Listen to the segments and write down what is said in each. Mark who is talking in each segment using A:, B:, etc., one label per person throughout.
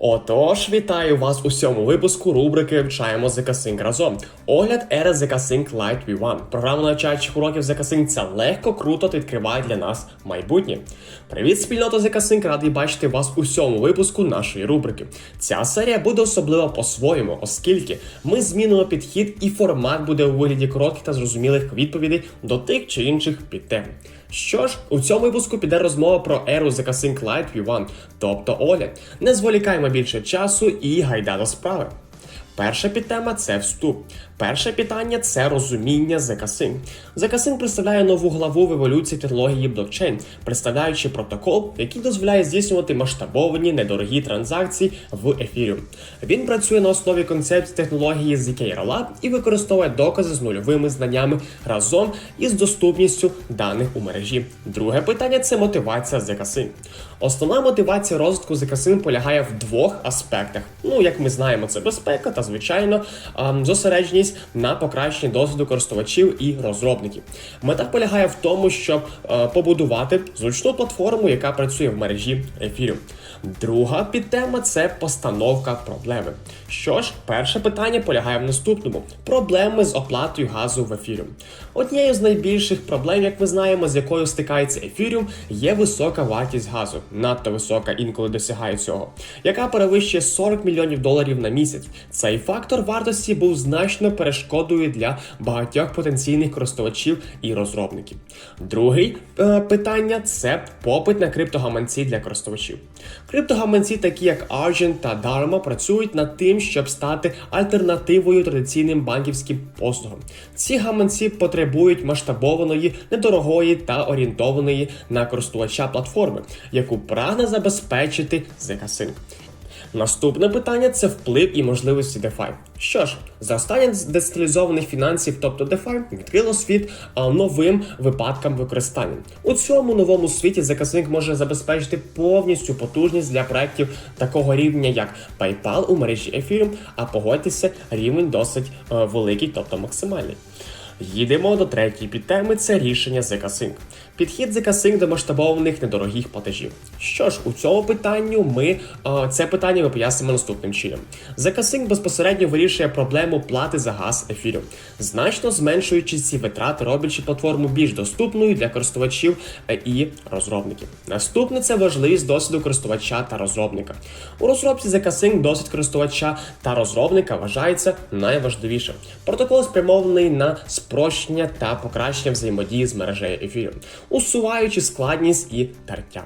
A: Отож, вітаю вас у сьомому випуску рубрики Вчаємо ZK разом. Огляд ери ZK Lite V1. Програма навчаючих уроків ZK це легко, круто та відкриває для нас майбутнє. Привіт, спільнота ZK Радий бачити вас у сьомому випуску нашої рубрики. Ця серія буде особлива по-своєму, оскільки ми змінимо підхід і формат буде у вигляді коротких та зрозумілих відповідей до тих чи інших підтем. Що ж, у цьому випуску піде розмова про еру The Casing Light V1, тобто огляд. Не зволікаємо більше часу і гайда до справи. Перша підтема це вступ. Перше питання це розуміння ZK-Sync. ZK-Sync представляє нову главу в еволюції технології блокчейн, представляючи протокол, який дозволяє здійснювати масштабовані недорогі транзакції в Ethereum. Він працює на основі концепції технології ZK Rollup і використовує докази з нульовими знаннями разом із доступністю даних у мережі. Друге питання це мотивація ZK-Sync. Основна мотивація розвитку ZK-Sync полягає в двох аспектах. Ну, як ми знаємо, це безпека та звичайно зосередженість на покращенні досвіду користувачів і розробників. Мета полягає в тому, щоб е, побудувати зручну платформу, яка працює в мережі Ethereum. Друга підтема це постановка проблеми. Що ж, перше питання полягає в наступному: проблеми з оплатою газу в Ethereum. Однією з найбільших проблем, як ми знаємо, з якою стикається Ethereum, є висока вартість газу, надто висока інколи досягає цього, яка перевищує 40 мільйонів доларів на місяць. Цей фактор вартості був значно перешкодою для багатьох потенційних користувачів і розробників. Другий е, питання це попит на криптогаманці для користувачів. Криптогаманці, такі як Argent та Dharma, працюють над тим, щоб стати альтернативою традиційним банківським послугам. Ці гаманці потребують масштабованої, недорогої та орієнтованої на користувача платформи, яку прагне забезпечити ZK-Sync. Наступне питання це вплив і можливості DeFi. Що ж, зростання децентралізованих фінансів, тобто DeFi, відкрило світ новим випадкам використання. У цьому новому світі заказник може забезпечити повністю потужність для проєктів такого рівня, як PayPal у мережі Ethereum, а погодьтеся, рівень досить е, великий, тобто максимальний. Їдемо до третьої підтеми це рішення ZK-Sync. Підхід ZK-Sync до масштабованих недорогих платежів. Що ж, у цьому питанню ми е, це питання ми пояснимо наступним чином. ZK-Sync безпосередньо вирішує проблему плати за газ ефіру, значно зменшуючи ці витрати, роблячи платформу більш доступною для користувачів е, і розробників. Наступне це важливість досвіду користувача та розробника. У розробці ZK-Sync досвід користувача та розробника вважається найважливішим. Протокол спрямований на спрощення та покращення взаємодії з мережею Ethereum, усуваючи складність і тертя.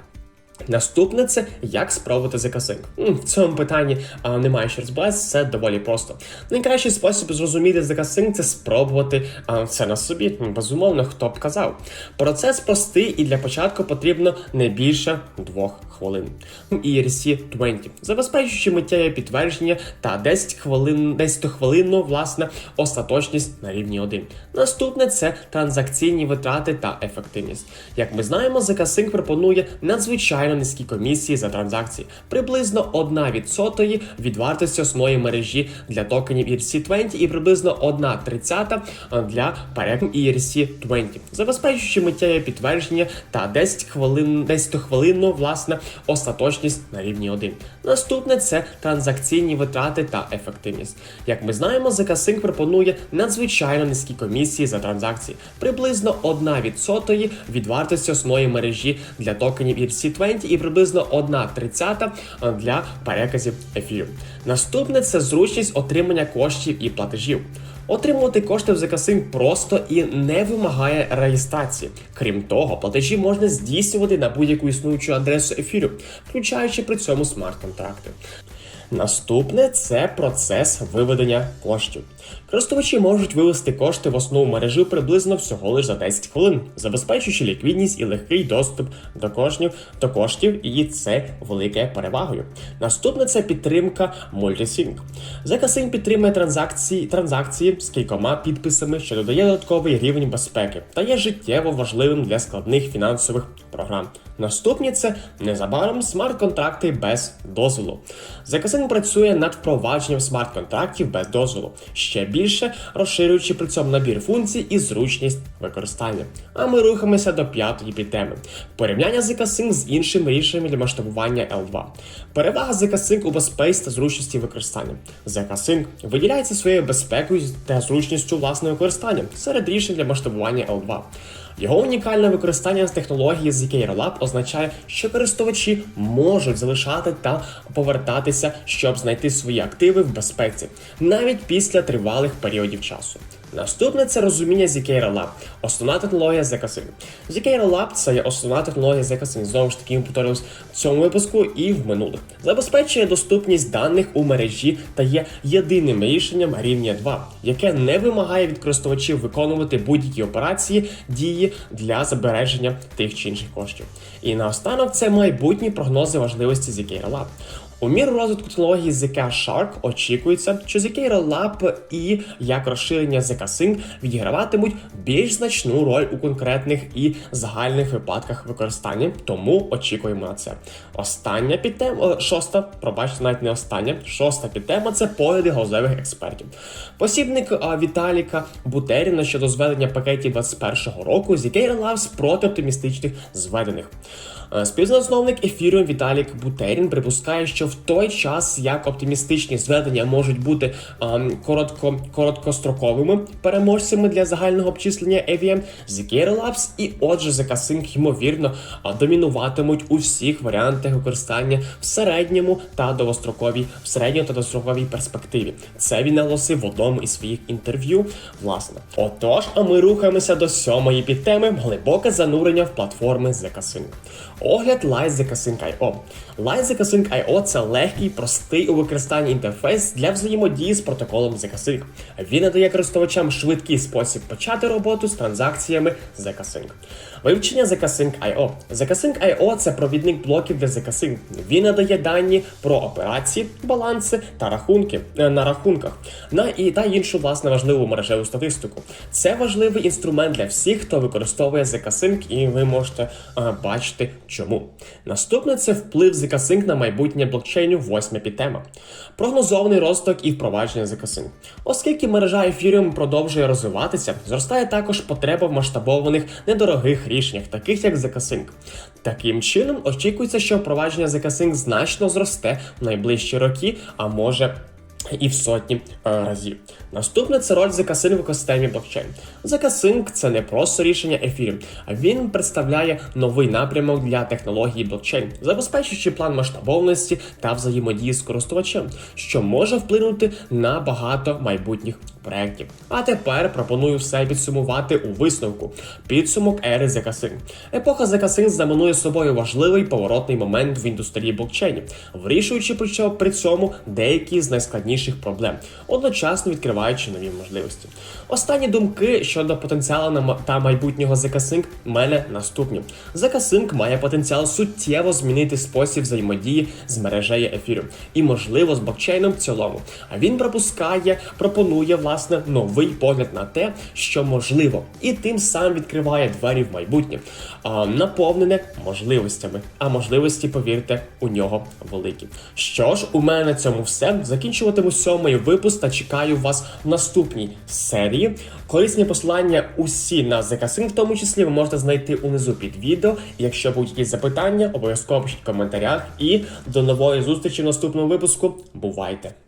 A: Наступне це як спробувати ZK-Sync. В цьому питанні а, немає що розбиратися, це доволі просто. Найкращий спосіб зрозуміти ZK-Sync – це спробувати а, це на собі. Безумовно, хто б казав. Процес простий і для початку потрібно не більше двох хвилин. ERC 20, забезпечуючи миттєве підтвердження та 10 хвилин, 10 хвилинну, власне, остаточність на рівні 1. Наступне це транзакційні витрати та ефективність. Як ми знаємо, ZK-Sync пропонує надзвичайно низькі комісії за транзакції, приблизно 1% від вартості основної мережі для токенів ERC20 і приблизно 1,30 для перекладу ERC 20, забезпечуючи миттєве підтвердження та 10 хвилин, 10 хвилинну, власне, остаточність на рівні 1. Наступне це транзакційні витрати та ефективність. Як ми знаємо, ZK-Sync пропонує надзвичайно низькі комісії за транзакції, приблизно 1% від вартості основної мережі для токенів ERC20 і приблизно 1,30 для переказів Ethereum. Наступне це зручність отримання коштів і платежів. Отримувати кошти в ZK-Sync просто і не вимагає реєстрації. Крім того, платежі можна здійснювати на будь-яку існуючу адресу ефіру, включаючи при цьому смарт-контракти. Наступне це процес виведення коштів. Користувачі можуть вивести кошти в основу мережі приблизно всього лише за 10 хвилин, забезпечуючи ліквідність і легкий доступ до коштів, до коштів, і це велике перевагою. Наступне це підтримка Multisync. ZK-Sync підтримує транзакції, транзакції з кількома підписами, що додає додатковий рівень безпеки та є життєво важливим для складних фінансових програм. Наступні це незабаром смарт-контракти без дозволу. ZK-Sync працює над впровадженням смарт-контрактів без дозволу. Ще більше, розширюючи при цьому набір функцій і зручність використання. А ми рухаємося до п'ятої підтеми. Порівняння ZK Sync з іншими рішеннями для масштабування L2. Перевага ZK Sync у безпеці та зручності використання. ZK Sync виділяється своєю безпекою та зручністю власного використання серед рішень для масштабування L2. Його унікальне використання з технології ZK Rollup означає, що користувачі можуть залишати та повертатися, щоб знайти свої активи в безпеці, навіть після тривалих періодів часу. Наступне це розуміння ZK Rollup, основна технологія ZK Sync. ZK Rollup – це є основна технологія ZK Sync. Знову ж таки, ми в цьому випуску і в минулих. Забезпечує доступність даних у мережі та є єдиним рішенням рівня 2, яке не вимагає від користувачів виконувати будь-які операції, дії для збереження тих чи інших коштів. І наостанок це майбутні прогнози важливості ZK Rollup. У міру розвитку технології ZK Shark очікується, що ZK Rollup і як розширення ZK Sync відіграватимуть більш значну роль у конкретних і загальних випадках використання, тому очікуємо на це. Остання підтема, шоста, пробачте, навіть не остання, шоста підтема це погляди галузевих експертів. Посібник Віталіка Бутеріна щодо зведення пакетів 21 року ZK Rollup проти оптимістичних зведених. Е, Співзасновник ефіру Віталік Бутерін припускає, що в той час як оптимістичні зведення можуть бути ем, коротко, короткостроковими переможцями для загального обчислення AVM, ZK Relapse і отже ZK Sync ймовірно домінуватимуть у всіх варіантах використання в середньому та довгостроковій в середньо та довгостроковій перспективі. Це він наголосив в одному із своїх інтерв'ю. Власне, отож, а ми рухаємося до сьомої підтеми глибоке занурення в платформи ZK Sync. Огляд LiveZK.IO. LiveZK.IO – це легкий, простий у використанні інтерфейс для взаємодії з протоколом ZK-Sync. Він надає користувачам швидкий спосіб почати роботу з транзакціями ZK-Sync. Вивчення ZK-Sync.IO. ZK-Sync.IO – це провідник блоків для ZK-Sync. Він надає дані про операції, баланси та рахунки е, на рахунках на і та іншу власне важливу мережеву статистику. Це важливий інструмент для всіх, хто використовує ZK-Sync, і ви можете е, бачити чому. Наступне це вплив ZK-Sync на майбутнє блокчейнів, восьма підтема. Прогнозований розвиток і впровадження ZK-Sync. Оскільки мережа Ethereum продовжує розвиватися, зростає також потреба в масштабованих недорогих рішеннях, таких як ZK-Sync. Таким чином, очікується, що впровадження ZK-Sync значно зросте в найближчі роки, а може і в сотні е, разів. Наступне це роль ZK-Sync в екосистемі блокчейн. ZK-Sync – це не просто рішення ефірів, а він представляє новий напрямок для технології блокчейн, забезпечуючи план масштабовності та взаємодії з користувачем, що може вплинути на багато майбутніх проєктів. А тепер пропоную все підсумувати у висновку. Підсумок ери ZK-Sync. Епоха ZK-Sync знаменує собою важливий поворотний момент в індустрії блокчейнів, вирішуючи при цьому- деякі з найскладніших проблем, одночасно відкриваючи нові можливості. Останні думки щодо потенціалу та майбутнього ZK-Sync в мене наступні. ZK-Sync має потенціал суттєво змінити спосіб взаємодії з мережею ефіру і, можливо, з блокчейном в цілому. А він пропускає, пропонує власне новий погляд на те, що можливо, і тим самим відкриває двері в майбутнє, наповнене можливостями. А можливості, повірте, у нього великі. Що ж, у мене на цьому все. Закінчуватиму сьомий випуск та чекаю вас в наступній серії. Корисні посилання усі на ZK-Sync, в тому числі ви можете знайти унизу під відео. Якщо будуть якісь запитання, обов'язково пишіть в коментарях. І до нової зустрічі в наступному випуску. Бувайте!